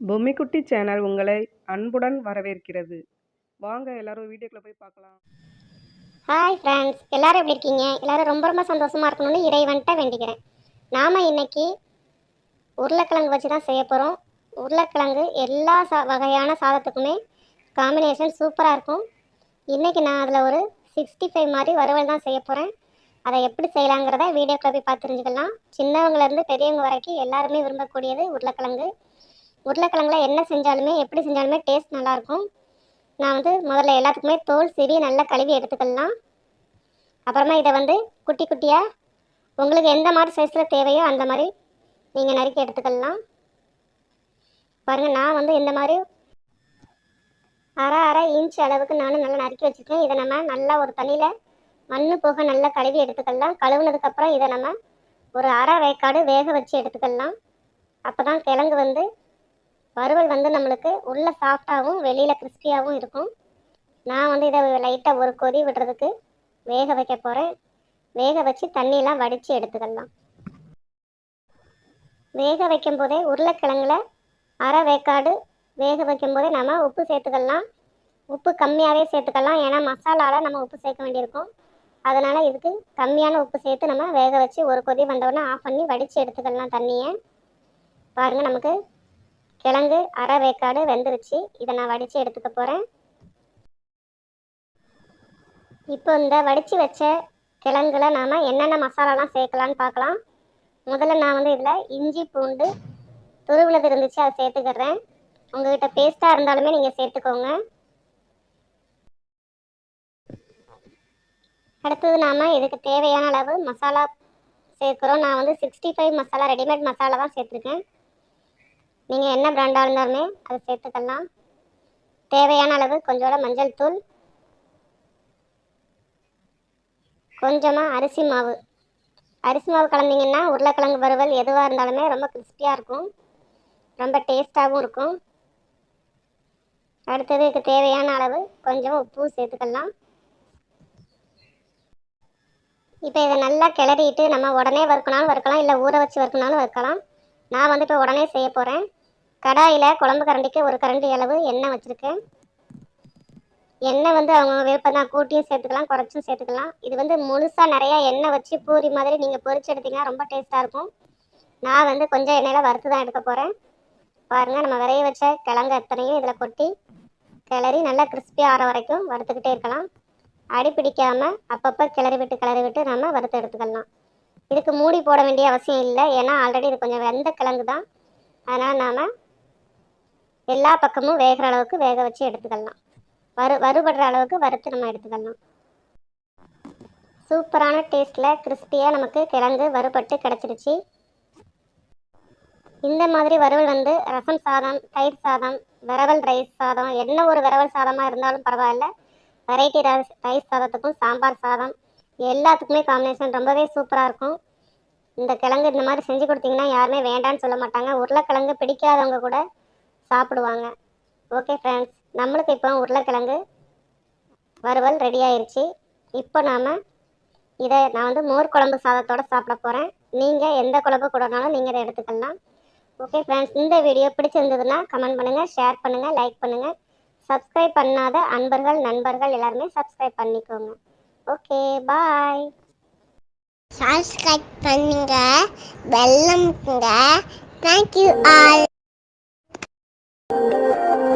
பொம்மிக்குட்டி channel உங்களை அன்புடன் வரவேற்கிறது. வாங்க எல்லாரும் வீடியோக்குள்ள போய் பார்க்கலாம். ஹாய் ஃப்ரெண்ட்ஸ் எல்லாரும் எப்படி இருக்கீங்க? எல்லாரும் ரொம்ப ரொம்ப சந்தோஷமா இருக்கணும்னு இறைவன்ட்ட வேண்டிக்கிறேன். நாம இன்னைக்கு உருளைக்கிழங்கு வச்சு தான் செய்ய போகிறோம் உருளைக்கிழங்கு எல்லா சா வகையான சாதத்துக்குமே காம்பினேஷன் சூப்பராக இருக்கும். இன்றைக்கி நான் அதில் ஒரு சிக்ஸ்டி ஃபைவ் மாதிரி வறுவல் தான் செய்ய போகிறேன் அதை எப்படி செய்யலாங்கிறத வீடியோக்குள்ள போய் பார்த்து தெரிஞ்சுக்கலாம். சின்னவங்கலேருந்து பெரியவங்க வரைக்கும் எல்லாருமே விரும்பக்கூடியது உருளைக்கிழங்கு. உருளைக்கிழங்குல என்ன செஞ்சாலுமே எப்படி செஞ்சாலுமே டேஸ்ட் நல்லாயிருக்கும். நான் வந்து முதல்ல எல்லாத்துக்குமே தோல் சீவி நல்லா கழுவி எடுத்துக்கலாம். அப்புறமா இதை வந்து குட்டி குட்டியாக உங்களுக்கு எந்த மாதிரி சைஸில் தேவையோ அந்த மாதிரி நீங்கள் நறுக்கி எடுத்துக்கலாம். பாருங்கள் நான் வந்து இந்த மாதிரி அரை அரை இன்ச் அளவுக்கு நானும் நல்லா நறுக்கி வச்சுருக்கேன். இதை நம்ம நல்லா ஒரு தண்ணியில் மண் போக நல்லா கழுவி எடுத்துக்கலாம். கழுவுனதுக்கப்புறம் இதை நம்ம ஒரு அரை வேக்காடு வேக வச்சு எடுத்துக்கலாம். அப்போ தான் கிழங்கு வந்து வறுவல் வந்து நம்மளுக்கு உள்ள சாஃப்டாகவும் வெளியில் கிறிஸ்பியாகவும் இருக்கும். நான் வந்து இதை லைட்டாக ஒரு கொதி விடுறதுக்கு வேக வைக்க போகிறேன் வேக வச்சு தண்ணியெலாம் வடித்து எடுத்துக்கலாம். வேக வைக்கும் போதே உருளைக்கிழங்குல அரை வேக்காடு வேக வைக்கும் போதே நம்ம உப்பு சேர்த்துக்கலாம். உப்பு கம்மியாகவே சேர்த்துக்கலாம். ஏன்னா மசாலாவில் நம்ம உப்பு சேர்க்க வேண்டியிருக்கும். அதனால் இதுக்கு கம்மியான உப்பு சேர்த்து நம்ம வேக வச்சு ஒரு கொதி வந்தவுடனே ஆஃப் பண்ணி வடித்து எடுத்துக்கலாம் தண்ணியை. பாருங்கள் நமக்கு கிழங்கு அரை வேக்காடு வெந்துருச்சு. இதை நான் வடித்து எடுத்துக்க போகிறேன் இப்போ இந்த வடித்து வச்ச கிழங்குல நாம் என்னென்ன மசாலாலாம் சேர்க்கலான்னு பார்க்கலாம். முதல்ல நான் வந்து இதில் இஞ்சி பூண்டு துருவினது இருந்துச்சு அதை சேர்த்துக்கிறேன் உங்ககிட்ட பேஸ்ட்டாக இருந்தாலுமே நீங்கள் சேர்த்துக்கோங்க. அடுத்தது நாம் இதுக்கு தேவையான அளவு மசாலா சேர்க்குறோம். நான் வந்து sixty five masala readymade masala தான் சேர்த்துருக்கேன். நீங்கள் என்ன பிராண்டாக இருந்தாலுமே அதை சேர்த்துக்கலாம். தேவையான அளவு கொஞ்சோட மஞ்சள் தூள். கொஞ்சமாக அரிசி மாவு. அரிசி மாவு கலந்தீங்கன்னா உருளைக்கிழங்கு வறுவல் எதுவாக இருந்தாலுமே ரொம்ப கிறிஸ்பியாக இருக்கும். ரொம்ப டேஸ்ட்டாகவும் இருக்கும். அடுத்தது இதுக்கு தேவையான அளவு கொஞ்சம் உப்பு சேர்த்துக்கலாம். இப்போ இதை நல்லா கிளறிட்டு நம்ம உடனே வறுக்கணாலும் வறுக்கலாம் இல்லை ஊற வச்சு வறுக்கணாலும் வறுக்கலாம். நான் வந்து இப்போ உடனே செய்ய போகிறேன் கடாயில் குழம்பு கரண்டிக்கு ஒரு கரண்டி அளவு எண்ணெய் வச்சுருக்கேன். எண்ணெய் வந்து அவங்க விருப்பம் தான் கூட்டியும் சேர்த்துக்கலாம் குறைச்சும் சேர்த்துக்கலாம். இது வந்து முழுசாக நிறையா எண்ணெய் வச்சு பூரி மாதிரி நீங்கள் பொரிச்சு எடுத்தீங்கன்னா ரொம்ப டேஸ்ட்டாக இருக்கும். நான் வந்து கொஞ்சம் எண்ணெயில் வறுத்து தான் எடுக்க போகிறேன் பாருங்கள் நம்ம விரைய வச்ச கிழங்கு எத்தனையும் இதில் கொட்டி கிளறி நல்லா கிறிஸ்பியாக ஆற வரைக்கும் வறுத்துக்கிட்டே இருக்கலாம். அடி பிடிக்காமல் அப்பப்போ கிளறி விட்டு கிளறி விட்டு நம்ம வறுத்து எடுத்துக்கலாம். இதுக்கு மூடி போட வேண்டிய அவசியம் இல்லை. ஏன்னா ஆல்ரெடி இது கொஞ்சம் வெந்த கிழங்கு தான். அதனால் நாம் எல்லா பக்கமும் வேகிற அளவுக்கு வேக வச்சு எடுத்துக்கலாம். வறு வறுபடுற அளவுக்கு வறுத்து நம்ம எடுத்துக்கலாம். சூப்பரான டேஸ்ட்டில் கிறிஸ்பியாக நமக்கு கிழங்கு வறுபட்டு கிடச்சிருச்சு. இந்த மாதிரி வறுவல் வந்து ரசம் சாதம் தயிர் சாதம் விரவல் ரைஸ் சாதம் என்ன ஒரு விரவல் சாதமாக இருந்தாலும் பரவாயில்ல. வெரைட்டி ரைஸ் ரைஸ் சாதத்துக்கும் சாம்பார் சாதம் எல்லாத்துக்குமே காம்பினேஷன் ரொம்பவே சூப்பராக இருக்கும். இந்த கிழங்கு இந்த மாதிரி செஞ்சு கொடுத்தீங்கன்னா யாருமே வேண்டான்னு சொல்ல மாட்டாங்க. உருளைக்கிழங்கு பிடிக்காதவங்க கூட சாப்பிடுவாங்க. ஓகே ஃப்ரெண்ட்ஸ் நம்மளுக்கு இப்போ உருளைக்கிழங்கு வறுவல் ரெடி ஆயிடுச்சு இப்போ நாம் இதை நான் வந்து மோர் குழம்பு சாதத்தோடு சாப்பிட போகிறேன் நீங்கள் எந்த குழம்பு கூடனாலும் நீங்கள் இதை எடுத்துக்கலாம். ஓகே ஃப்ரெண்ட்ஸ் இந்த வீடியோ பிடிச்சிருந்ததுன்னா கமெண்ட் பண்ணுங்கள் ஷேர் பண்ணுங்கள் லைக் பண்ணுங்கள் சப்ஸ்கிரைப் பண்ணாத அன்பர்கள் நண்பர்கள் எல்லாருமே சப்ஸ்கிரைப் பண்ணிக்கோங்க. ஓகே பாய் சப்ஸ்கிரைப் பண்ணுங்க. வெள்ளம் தேங்க்யூ ஆல் Música